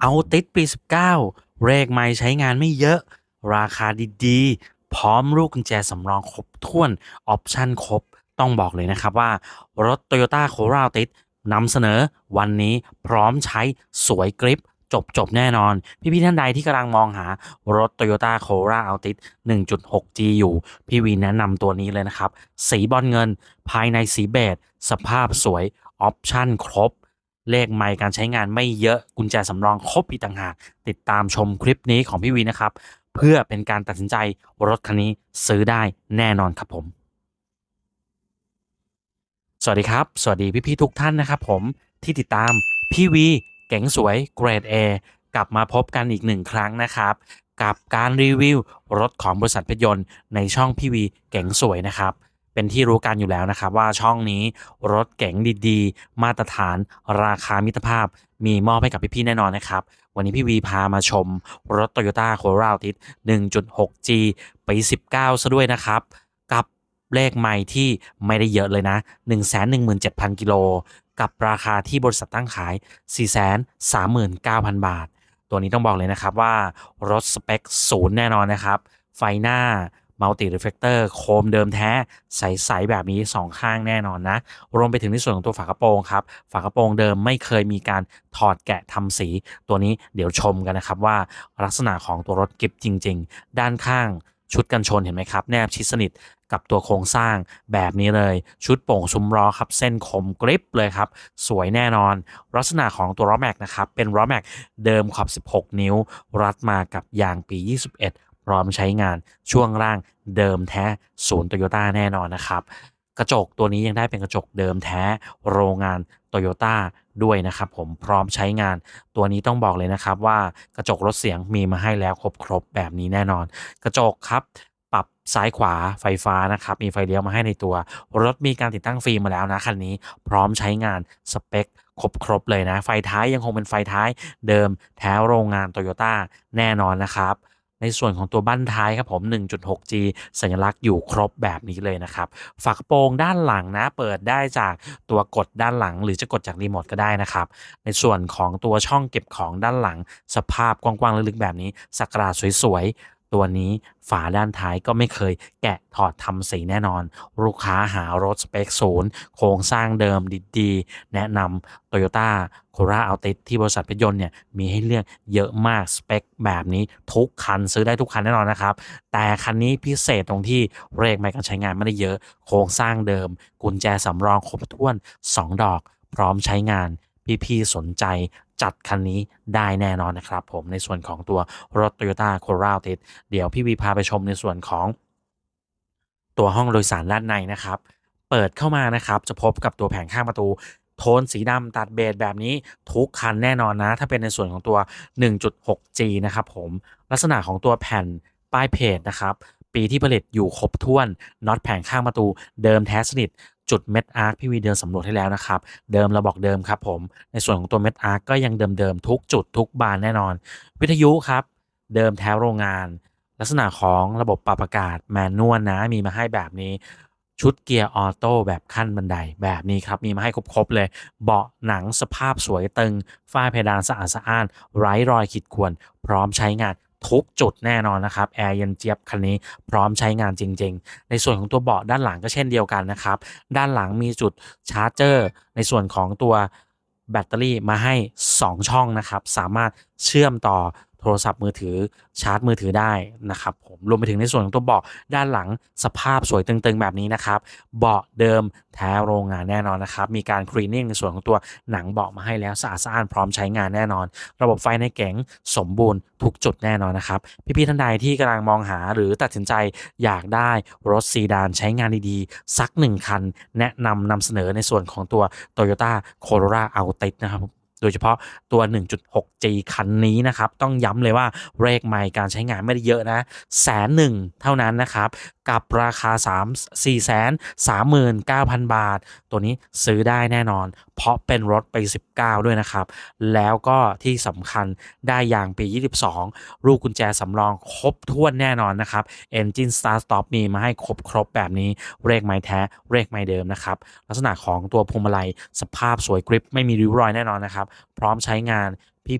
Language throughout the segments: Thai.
เอาติดปี 19 เลขไม่ใช้งานไม่เยอะ ราคาดีๆ พร้อมลูกกุญแจสำรองครบถ้วน ออปชั่นครบ ต้องบอกเลยนะครับว่า รถ Toyota Corolla Altis นำเสนอวันนี้พร้อมใช้สวยกริปจบจบแน่นอน พี่ๆท่านใดที่กำลังมองหารถ Toyota c o r a Altis 1.6G อยู่ พี่วีแนะนำตัวนี้เลยนะครับ สีบอลเงินภายในสีเบจสภาพสวย ออปชั่นครบ เลขไม่การใช้งานไม่เยอะกุญแจสำรองครบอีกต่างหาก ติดตามชมคลิปนี้ของพี่วีนะครับ เพื่อเป็นการตัดสินใจรถคันนี้ซื้อได้แน่นอนครับผม สวัสดีครับ สวัสดีพี่ๆทุกท่านนะครับผมที่ติดตามพี่วีเก๋งสวยเกรด A กลับมาพบกันอีกหนึ่งครั้งนะครับ กับการรีวิวรถของบริษัทเพชรยนต์ในช่องพี่วีเก๋งสวยนะครับ เป็นที่รู้กันอยู่แล้วนะครับ ว่าช่องนี้รถเก๋งดีๆ มาตรฐาน ราคามิตรภาพ มีมอบให้กับพี่ๆแน่นอนนะครับ วันนี้พี่วีพามาชม รถ Toyota Corolla Altis 1.6G ปี 19 ซะด้วยนะครับ กับเลขใหม่ที่ไม่ได้เยอะเลยนะ 117,000 กิโล กับราคาที่บริษัทตั้งขาย 439,000 บาท ตัวนี้ต้องบอกเลยนะครับว่ารถสเปคศูนย์แน่นอนนะครับ ไฟหน้า มัลติร f เฟ c เตอร์โคมเดิมแท้ ใส ๆ แบบนี้ 2 ข้างแน่นอนนะ รวมไปถึงในส่วนของตัวฝากระโปรงครับ ฝากระโปรงเดิมไม่เคยมีการถอดแกะทำสี ตัวนี้เดี๋ยวชมกันนะครับว่าลักษณะของตัวรถกิฟจริง ๆ ด้านข้างชุดกันชนเห็นไหมครับ แนบชิดสนิทกับตัวโครงสร้างแบบนี้เลย ชุดโป่งซุ้มล้อครับ เส้นคมกริบเลยครับ สวยแน่นอน ลักษณะของตัวล้อแม็กนะครับ เป็นล้อแม็กเดิมขอบ 16 นิ้ว รัดมากับยางปี 21 พร้อมใช้งานช่วงล่างเดิมแท้ศูนย์โตโยต้าแน่นอนนะครับ กระจกตัวนี้ยังได้เป็นกระจกเดิมแท้โรงงานโตโยต้าด้วยนะครับผมพร้อมใช้งานตัวนี้ต้องบอกเลยนะครับว่ากระจกลดเสียงมีมาให้แล้วครบๆแบบนี้แน่นอน กระจกครับปรับซ้ายขวาไฟฟ้านะครับมีไฟเลี้ยวมาให้ในตัว รถมีการติดตั้งฟิล์มมาแล้วนะคันนี้พร้อมใช้งานสเปคครบๆเลยนะ ไฟท้ายยังคงเป็นไฟท้ายเดิมแท้โรงงานโตโยต้าแน่นอนนะครับ ในส่วนของตัวบั้นท้ายครับผม 1.6G สัญลักษณ์อยู่ครบแบบนี้เลยนะครับ ฝากระโปรงด้านหลังนะ เปิดได้จากตัวกดด้านหลัง หรือจะกดจากรีโมทก็ได้นะครับ ในส่วนของตัวช่องเก็บของด้านหลัง สภาพกว้างๆลึกๆแบบนี้สักราสวยๆ ตัวนี้ฝาด้านท้ายก็ไม่เคยแกะถอดทำสีแน่นอน ลูกค้าหารถสเปคศูนย์โครงสร้างเดิมดีๆ แนะนำ Toyota Corolla Altis ที่บริษัทพยนต์เนี่ยมีให้เลือกเยอะมากสเปคแบบนี้ทุกคันซื้อได้ทุกคันแน่นอนนะครับ แต่คันนี้พิเศษตรงที่เลขไม่การใช้งานไม่ได้เยอะ โครงสร้างเดิม กุญแจสำรองครบถ้วน 2 ดอก พร้อมใช้งานพี่ๆสนใจ จัดคันนี้ได้แน่นอนนะครับ ผมในส่วนของตัวรถ Toyota Corolla Altis เดี๋ยวพี่วีพาไปชมในส่วนของ ตัวห้องโดยสารด้านในนะครับ เปิดเข้ามานะครับ จะพบกับตัวแผงข้างประตูโทนสีดำตัดเบจแบบนี้ทุกคันแน่นอนนะ ถ้าเป็นในส่วนของตัว 1.6G นะครับผมลักษณะของตัวแผ่นป้ายเพจนะครับ ปีที่ผลิตอยู่ครบถ้วนน็อตแผงข้างประตู เดิมแท้สนิทจุดเม็ดอาร์คพี่วีเดินสำรวจให้แล้วนะครับ เดิมเราบอกเดิมครับผม ในส่วนของตัวเม็ดอาร์คก็ยังเดิมๆทุกจุดทุกบานแน่นอน วิทยุครับ เดิมแท้โรงงาน ลักษณะของระบบปรับอากาศแมนนวลนะมีมาให้แบบนี้ ชุดเกียร์ออโต้แบบขั้นบันไดแบบนี้ครับ มีมาให้ครบๆเลย เบาะหนังสภาพสวยตึงฝ้าเพดานสะอาดสะอ้านไร้รอยขีดข่วน พร้อมใช้งาน ทุกจุดแน่นอนนะครับแอร์เย็นเจี๊ยบคันนี้พร้อมใช้งานจริง ๆ ในส่วนของตัวเบาะด้านหลังก็เช่นเดียวกันนะครับด้านหลังมีจุดชาร์จเจอร์ ในส่วนของตัวแบตเตอรี่มาให้ 2 ช่องนะครับ สามารถเชื่อมต่อ ทรศัพท์มือถือชาร์จมือถือได้นะครับผมรวมไปถึงในส่วนของตัวเบาะด้านหลังสภาพสวยตึงๆแบบนี้นะครับเบาะเดิมแท้โรงงานแน่นอนนะครับมีการคลีนนิ่งในส่วนของตัวหนังเบาะมาให้แล้วสะอาดสะอ้านพร้อมใช้งานแน่นอน ระบบไฟในเก๋งสมบูรณ์ทุกจุดแน่นอนนะครับพี่ๆท่านใดที่กำลังมองหาหรือตัดสินใจอยากได้รถซีดานใช้งานดีๆ สักหนึ่งคัน แนะนำนำเสนอในส่วนของตัว Toyota Corolla Altis นะครับ โดยเฉพาะตัว 1.6G คันนี้นะครับ ต้องย้ำเลยว่าเลขไม่การใช้งานไม่ได้เยอะนะแสนหนึ่งเท่านั้นนะครับ กับราคา 3 4 3 9 0 0 0 บาท ตัวนี้ซื้อได้แน่นอน เพราะเป็นรถปี 19 ด้วยนะครับ แล้วก็ที่สำคัญได้ยางปี 22 ลูกกุญแจสำรองครบถ้วนแน่นอนนะครับ Engine Start Stop มีมาให้ครบครบแบบนี้เลขไม่แท้เลขไม่เดิมนะครับ ลักษณะของตัวพวงมาลัยสภาพสวยกริปไม่มีริ้วรอยแน่นอนนะครับ พร้อมใช้งาน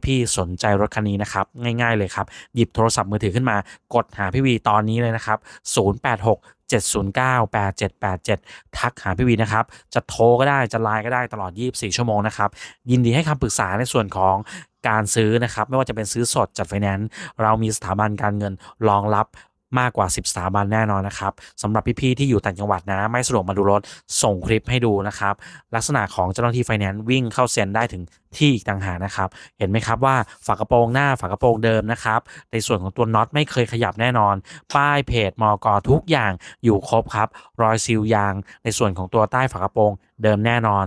พี่ๆสนใจรถคันนี้นะครับง่ายๆเลยครับ หยิบโทรศัพท์มือถือขึ้นมากดหาพี่วีตอนนี้เลยนะครับ 086 709 8787 ทักหาพี่วีนะครับ จะโทรก็ได้จะไลน์ก็ได้ตลอด 24 ชั่วโมงนะครับ ยินดีให้คำปรึกษาในส่วนของการซื้อนะครับ ไม่ว่าจะเป็นซื้อสดจัดไฟแนนซ์เรามีสถาบันการเงินรองรับ มากกว่า 10 สถาบันแน่นอนนะครับสำหรับพี่ๆที่อยู่ต่างจังหวัดนะ ไม่สะดวกมาดูรถส่งคลิปให้ดูนะครับ ลักษณะของเจ้าหน้าที่ไฟแนนซ์วิ่งเข้าเซ็นได้ถึงที่อีกต่างหากนะครับ เห็นไหมครับว่าฝากระโปรงหน้าฝากระโปรงเดิมนะครับ ในส่วนของตัวน็อตไม่เคยขยับแน่นอน ป้ายเพจมอกทุกอย่างอยู่ครบครับ รอยซีลยาง ในส่วนของตัวใต้ฝากระโปรงเดิมแน่นอน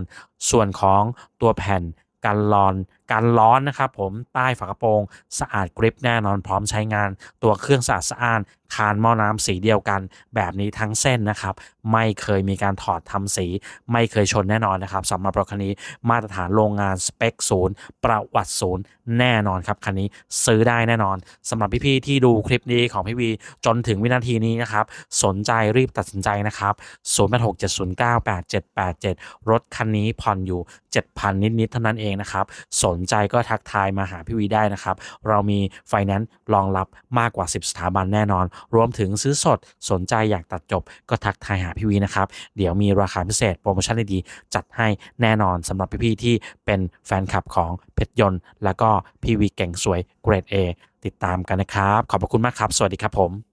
ส่วนของตัวแผ่นกันร้อน กันร้อนนะครับผมใต้ฝากระโปรงสะอาดกริปแน่นอนพร้อมใช้งาน ตัวเครื่องสะอาดสะอ้านคานหม้อน้ำสีเดียวกัน แบบนี้ทั้งเส้นนะครับ ไม่เคยมีการถอดทำสี ไม่เคยชนแน่นอนนะครับสำหรับรถคันนี้มาตรฐานโรงงานสเปคศูนย์ประวัติศูนย์แน่นอนครับคันนี้ซื้อได้แน่นอนสำหรับพี่ๆที่ดูคลิปนี้ของพี่วีจนถึงวินาทีนี้นะครับ สนใจรีบตัดสินใจนะครับ0867098787 รถคันนี้ผ่อนอยู่ 7,000 นิดๆเท่านั้นเองนะครับสนใจก็ทักทายมาหาพี่วีได้นะครับ เรามีไฟแนนซ์รองรับมากกว่า 10 สถาบันแน่นอน รวมถึงซื้อสดสนใจอยากตัดจบก็ทักทายหาพี่วีนะครับ เดี๋ยวมีราคาพิเศษโปรโมชั่นดีๆจัดให้แน่นอนสำหรับพี่ๆที่เป็นแฟนคลับของเพชรยนต์ แล้วก็พี่วีเก่งสวยเกรด A ติดตามกันนะครับ ขอบพระคุณมากครับ สวัสดีครับผม